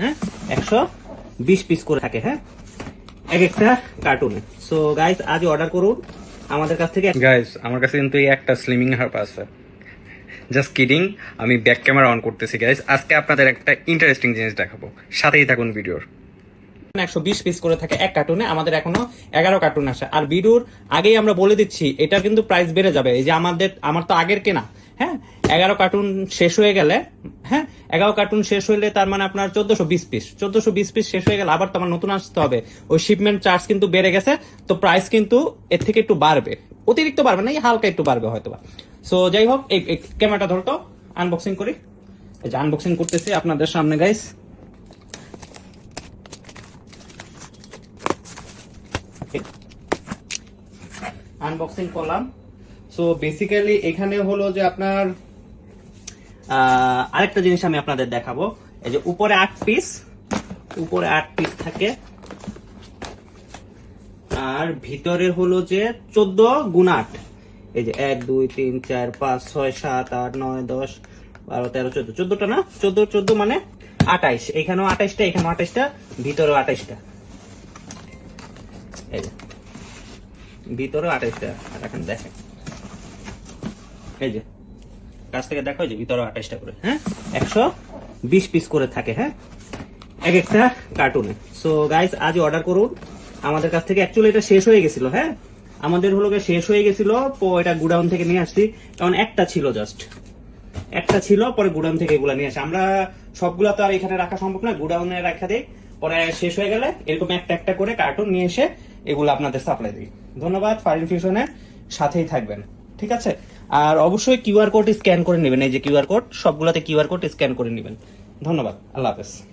হ্যাঁ? একশো বিশ পিস করে থাকে হ্যাঁ? এক একটা কার্টুনে সো গাইস আজ অর্ডার করুন। আমাদের কাছ থেকে গাইস আমার কাছে কিন্তু এই একটা স্লিমিং হার্প আছে। জাস্ট কিডিং আমি ব্যাক ক্যামেরা অন করতেছি গাইস আজকে আপনাদের একটা ইন্টারেস্টিং জিনিস দেখাবো। সাথেই থাকুন ভিডিওর। একশো বিশ পিস করে থাকে এক কার্টুনে আমাদের এখনও এগারো কার্টুন আসে। আর বিডুর আগেই আমরা বলে দিচ্ছি এটা কিন্তু প্রাইস বেড়ে যাবে। এই যে আমাদের আমার তো আগের কেনা হ্যাঁ? এগারো কার্টুন শেষ হয়ে গেলে হ্যাঁ? এগারো কার্টুন শেষ হইলে তার মানে আপনার চোদ্দশো বিশ পিস চোদ্দশো বিশ পিস শেষ হয়ে গেলে আবার তো আমার নতুন আসতে হবে। ওই শিপমেন্ট চার্জ কিন্তু বেড়ে গেছে, তো প্রাইস কিন্তু এর থেকে একটু বাড়বে। অতিরিক্ত বাড়বে না, এই হালকা একটু বাড়বে হয়তো বা। সো যাই হোক, এই ক্যামেরাটা ধরতো আনবক্সিং করি। এই যে আনবক্সিং করতেছি আপনাদের সামনে গাইস আনবক্সিং করলাম। সো বেসিক্যালি এখানে হলো যে আপনার আরেকটা জিনিস আমি আপনাদের দেখাবো। এই যে উপরে আট পিস উপরে আট পিস থাকে। আর ভিতরে হলো যে চোদ্দ গুণ আট। এই যে এক, দুই, তিন, চার, পাঁচ, ছয়, সাত, আট, নয়, দশ, বারো, তেরো, চোদ্দ। চোদ্দটা না? চোদ্দ চোদ্দ মানে আঠাইশ এখানেও আঠাইশটা এখানেও আঠাইশটা ভিতরেও আঠাইশটা এই যে ভিতরেও আঠাইশটা এখন দেখেন। এই যে কাছ থেকে দেখো যে ভিতরে আঠাইশটা করে হ্যাঁ? একশো বিশ পিস করে থাকে হ্যাঁ? এক একটা কার্টুনে সো গাইস আজ অর্ডার করুন। আমাদের কাছ থেকে অ্যাকচুয়ালি এটা শেষ হয়ে গেছিল হ্যাঁ? আমাদের হলো শেষ হয়ে গেছিল এটা গুডাউন থেকে নিয়ে আসছি। কারণ একটা ছিল জাস্ট একটা ছিল, পরে গুডাউন থেকে এগুলা নিয়ে আসি। আমরা সবগুলা তো আর এখানে রাখা সম্ভব না গুডাউনে রাখা দেই। পরে শেষ হয়ে গেলে এরকম একটা একটা করে কার্টুন নিয়ে এসে এগুলো আপনাদের সাপ্লাই দিই। ধন্যবাদ ফাইন ফিউশনে সাথেই থাকবেন। ঠিক আছে? আর অবশ্যই কিউআর কোড স্ক্যান করে নেবেন, এই যে কিউআর কোড সবগুলোতে কিউআর কোড স্ক্যান করে নেবেন। ধন্যবাদ, আল্লাহ হাফেজ।